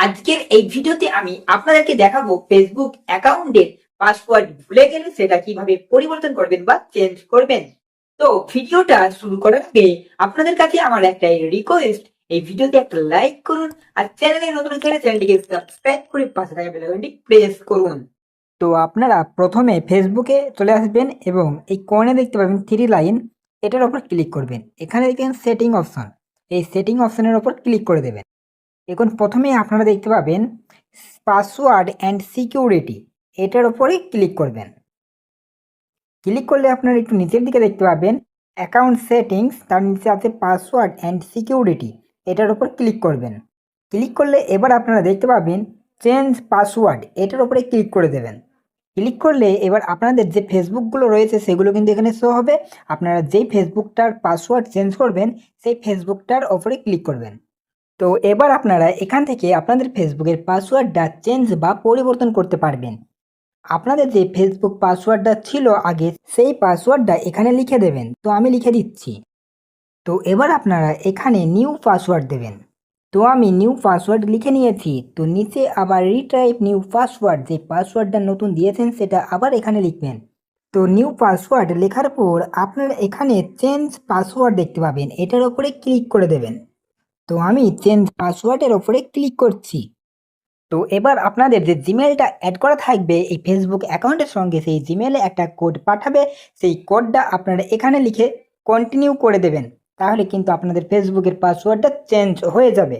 আজকের এই ভিডিওতে আমি আপনাদেরকে দেখাবো ফেসবুক অ্যাকাউন্টের পাসওয়ার্ড ভুলে গেলে সেটা কীভাবে পরিবর্তন করবেন বা চেঞ্জ করবেন। তো ভিডিওটা শুরু করার আগে আপনাদের কাছে আমার একটাই রিকোয়েস্ট এই ভিডিওতে একটা লাইক করুন আর চ্যানেলে নতুন থাকলে চ্যানেলটিকে সাবস্ক্রাইব করে পাশে থাকা বেলাইকনটি প্রেস করুন। তো আপনারা প্রথমে ফেসবুকে চলে আসবেন এবং এই কোণে দেখতে পাবেন থ্রি লাইন এটার ওপর ক্লিক করবেন। এখানে দেখবেন সেটিং অপশন এই সেটিং অপশনের ওপর ক্লিক করে দেবেন। এখন প্রথমে আপনারা দেখতে পাবেন পাসওয়ার্ড অ্যান্ড সিকিউরিটি এটার ওপরে ক্লিক করবেন। ক্লিক করলে আপনারা একটু নিচের দিকে দেখতে পাবেন অ্যাকাউন্ট সেটিংস তার নিচে আছে পাসওয়ার্ড অ্যান্ড সিকিউরিটি এটার ওপর ক্লিক করবেন। ক্লিক করলে এবার আপনারা দেখতে পাবেন চেঞ্জ পাসওয়ার্ড এটার উপরে ক্লিক করে দেবেন। ক্লিক করলে এবার আপনাদের যে ফেসবুকগুলো রয়েছে সেগুলো কিন্তু এখানে শো হবে। আপনারা যেই ফেসবুকটার পাসওয়ার্ড চেঞ্জ করবেন, সেই ফেসবুকটার ওপরে ক্লিক করবেন। তো এবার আপনারা এখান থেকে আপনাদের ফেসবুকের পাসওয়ার্ডটা চেঞ্জ বা পরিবর্তন করতে পারবেন। আপনাদের যে ফেসবুক পাসওয়ার্ডটা ছিল আগে, সেই পাসওয়ার্ডটা এখানে লিখে দেবেন। তো আমি লিখে দিচ্ছি। তো এবার আপনারা এখানে নিউ পাসওয়ার্ড দেবেন। তো আমি নিউ পাসওয়ার্ড লিখে নিয়েছি। তো নিচে আবার রিটাইপ নিউ পাসওয়ার্ড, যে পাসওয়ার্ডটা নতুন দিয়েছেন সেটা আবার এখানে লিখবেন। তো নিউ পাসওয়ার্ড লেখার পর আপনারা এখানে চেঞ্জ পাসওয়ার্ড দেখতে পাবেন। এটার ওপরে ক্লিক করে দেবেন। তো আমি চেঞ্জ পাসওয়ার্ডের ওপরে ক্লিক করছি। তো এবার আপনাদের যে জিমেলটা অ্যাড করা থাকবে, এই ফেসবুক অ্যাকাউন্টের সঙ্গে সেই জিমেলে একটা কোড পাঠাবে। সেই কোডটা আপনারা এখানে লিখে কন্টিনিউ করে দেবেন। তাহলে কিন্তু আপনাদের ফেসবুকের পাসওয়ার্ডটা চেঞ্জ হয়ে যাবে।